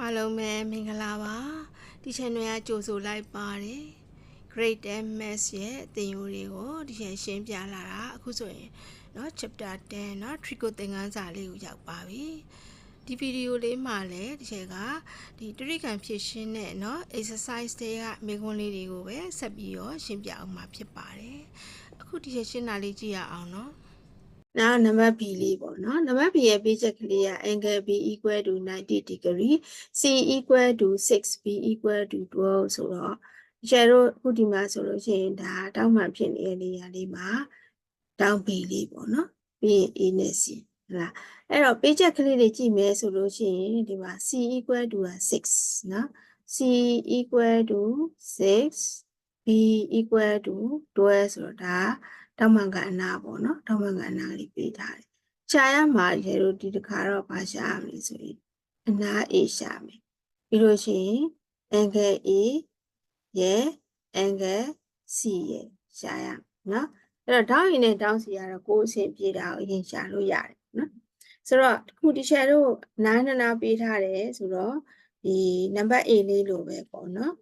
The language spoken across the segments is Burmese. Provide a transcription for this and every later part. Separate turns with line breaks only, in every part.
အားလုံးပဲမင်္ဂလာပါဒီ channel ကကြိုဆိုလိုက်ပါတယ် Great and Maths ရဲ့အသင်ယူတွေကိုဒီ channel ရှင်းပြလာတာအခုဆိုရင်เนาะ chapter 10เนาะ trigo သင်ခန်းစာလေးကိုရောက်ပါပြီဒီဗီဒီယိုလေးမှာလည်းဒီချက်ကဒီတရိကံဖြစ်ရှင်းတဲ့เนาะ exercise တွေကမိခွန်းလေးတွေကိုပဲဆက်ပြီးတော့ရှင်းပြအောင်မှာဖြစ်ပါတယ်အခုဒီချက်ရှင်းတာလေးကြည့်ရအောင်เนาะ နောက်နံပါတ် B လေးပေါ့နော်နံပါတ် B ရဲ့ပေးချက်ကလေးက angle B equal to 90 degree C equal to 6 B equal to 12ဆိုတော့ကျဲတို့အခုဒီမှာဆိုလို့ရှိရင်ဒါတောင်းမှန်ဖြစ်နေတဲ့နေရာလေးမှာတောင်း B လေးပေါ့နော်ပြီးရင် A နဲ့ C ဟုတ်လားအဲ့တော့ပေးချက်ကလေးတွေကြည့်မယ်ဆိုလို့ရှိရင်ဒီမှာ C equal to က6နော် C equal to 6 B equal to 12ဆိုတော့ဒါတောင်းမှန်ကအနာပေါ့နော်တောင်းမှန်ကအနာလေးပေးထားတယ်ရှာရမှာရေတို့ဒီတစ်ခါတော့ဘာရှာရမလဲဆိုရင်အနာ A ရှာမယ်ပြီးလို့ရှိရင် angle A ရဲ့ angle C ရဲ့ရှာရမယ်နော်အဲ့တော့တောင်းရင်နဲ့တောင်းစီကတော့ကိုယ်အဆင်ပြေတာကိုအရင်ရှာလို့ရတယ်နော်ဆိုတော့ခုဒီချက်တို့နားနနာပေးထားတယ်ဆိုတော့ဒီနံပါတ် A လေးလိုပဲပေါ့နော်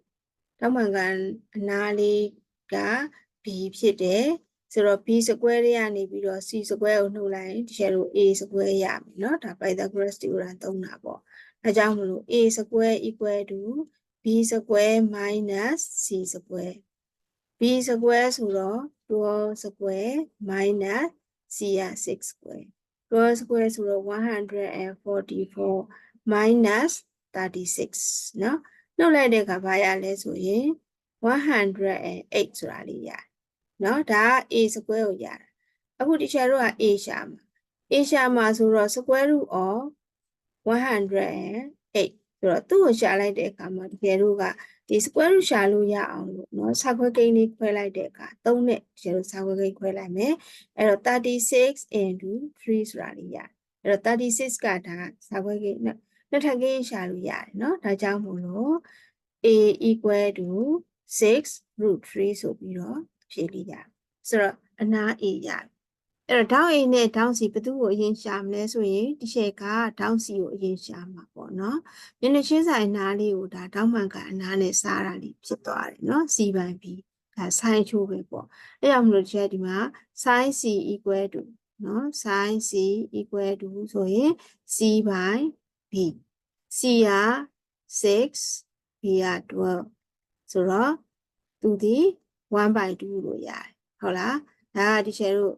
တောင်းမှန်ကအနာလေးက B ဖြစ်တယ်ဆိုတော့ b square တွေကနေပြီးတော့ c square ကိုနှုတ်လိုက်ရင်ဒီချက်လို့ a square ရမယ်เนาะဒါ Pythagoras theorem သုံးတာပေါ့အဲကြောင့်မလို့ a square equal to b square minus c square b square ဆိုတော့12 square minus c ရ6 square 12 square ဆိုတော့144 minus 36เนาะ နှုတ်လိုက်တဲ့အခါဘာရလဲဆိုရင်108ဆိုတာလေးရတယ်နော်ဒါက a square ကိုရတယ်အခုဒီချက်တို့က a ရှာမှာ a ရှာမှာဆိုတော့ square root of 108ဆိုတော့သူ့ကိုရှာလိုက်တဲ့အခါမှာတကယ်လို့ကဒီ square root ရှာလို့ရအောင်လို့เนาะစာခွဲကိန်းလေးခွဲလိုက်တဲ့အခါ3နဲ့တကယ်လို့စာခွဲကိန်းခွဲလိုက်မယ်အဲ့တော့36 into 3ဆိုတာလေးရတယ်အဲ့တော့36ကဒါစာခွဲကိန်းနှ စ်ထပ်ကိန်းရှာလို့ရတယ်เนาะဒါကြောင့်မို့လို့ a equal to 6 root 3ဆိုပြီးတော့ဖြေလို့ရတယ်ဆိုတော့အနာ A ရတယ်အဲ့တော့ down A နဲ့ down C ဘယ်သူကိုအရင်ရှာမလဲဆိုရင်ဒီရှက်က down C ကိုအရင်ရှာမှာပေါ့နော်မျက်နှာချင်းဆိုင်နားလေးကိုဒါ down မှန်ကအနားနဲ့စားတာလေးဖြစ်သွားတယ်နော် C ပိုင်း B ဒါ sin ချိုးပဲပေါ့အဲ့ကြောင့်မလို့ဒီချက်ဒီမှာ sin C equal to နော် sin C equal to ဆိုရင် C by B C က6 B က12ဆိုတော့သူဒီ1 by 2လို့ရတယ်ဟုတ်လားဒါကဒီချေတို့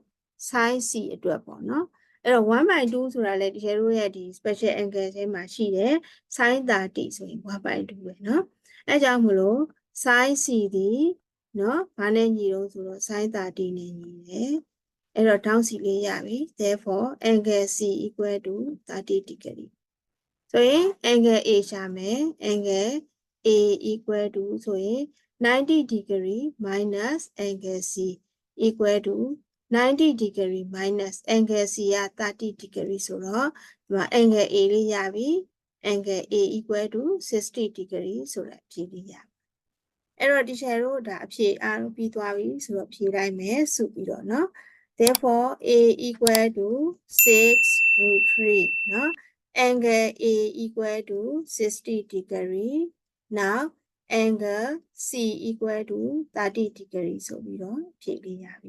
sin C အတွက်ပေါ့နော်အဲ့တော့1 by 2ဆိုတာလေဒီချေတို့ရဲ့ဒီ special angle ထဲမှာရှိတယ် sin 30ဆိုရင်1 by 2ပဲနော်အဲကြောင့်မလို့ sin C ဒီနော်ဘာနဲ့ညီတော့ဆိုတော့ sin 30နဲ့ညီတယ်အဲ့တော့ down C လေးရပြီ therefore angle C equal to 30 degree ဆိုရင် angle a ရှာမယ် angle a equal to ဆိုရင်90 degree minus angle C equal to 90 degree minus angle C က30 degree ဆိုတော့ဒီမှာ angle A လေးရပြီ angle A equal to 60 degree ဆိုတဲ့အဖြေလေးရအဲ့တော့ဒီချက်တို့ဒါအဖြေအားလုံးပြီးသွားပြီဆိုတော့ဖြေလိုက်မယ်ဆိုပြီးတော့เนาะ therefore A equal to 6 root 3เนาะ angle A equal to 60 degree now angle C equal to 30 degree ဆိုပြီးတော့ဖြည့်ပေးရပြီ